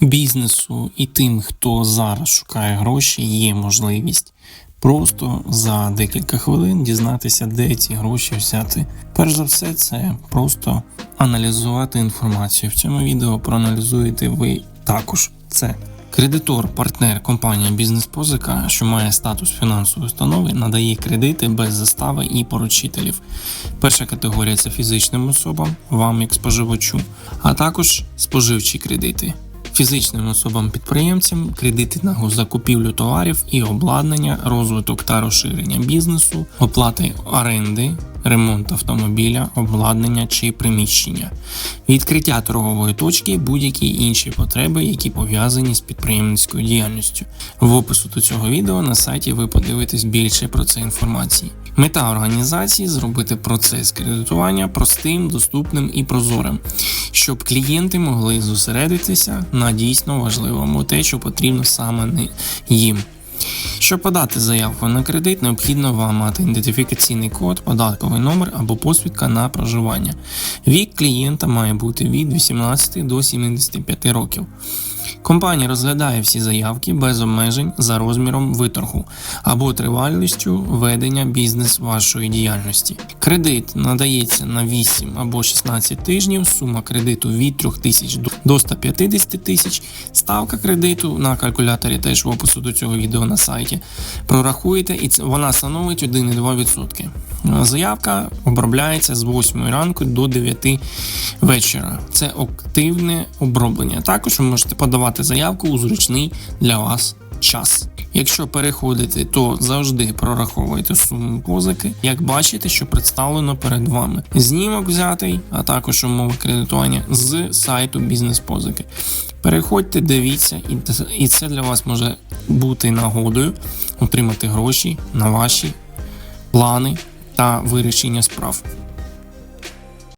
Бізнесу і тим, хто зараз шукає гроші, є можливість просто за декілька хвилин дізнатися, де ці гроші взяти. Перш за все, це просто аналізувати інформацію. В цьому відео проаналізуєте ви також це. Кредитор, партнер компанія Бізнес-позика, що має статус фінансової установи, надає кредити без застави і поручителів. Перша категорія це фізичним особам, вам як споживачу, а також споживчі кредити. Фізичним особам-підприємцям кредити на закупівлю товарів і обладнання, розвиток та розширення бізнесу, оплати оренди, ремонт автомобіля, обладнання чи приміщення, відкриття торгової точки, будь-які інші потреби, які пов'язані з підприємницькою діяльністю. В опису до цього відео на сайті ви подивитесь більше про це інформації. Мета організації зробити процес кредитування простим, доступним і прозорим, щоб клієнти могли зосередитися на дійсно важливому те, що потрібно саме їм. Щоб подати заявку на кредит, необхідно вам мати ідентифікаційний код, податковий номер або посвідка на проживання. Вік клієнта має бути від 18 до 75 років. Компанія розглядає всі заявки без обмежень за розміром виторгу або тривалістю ведення бізнес вашої діяльності. Кредит надається на 8 або 16 тижнів, сума кредиту від 3 тисяч до 150 тисяч. Ставка кредиту на калькуляторі теж в опису до цього відео на сайті. Прорахуєте, і вона становить 1,2%. Заявка обробляється з 8 ранку до 9 вечора. Це активне оброблення. Також ви можете подавати заявку у зручний для вас час. Якщо переходите, то завжди прораховуйте суму позики. Як бачите, що представлено перед вами. Знімок взятий, а також умови кредитування з сайту бізнес-позики. Переходьте, дивіться, і це- для вас може бути нагодою отримати гроші на ваші плани та вирішення справ.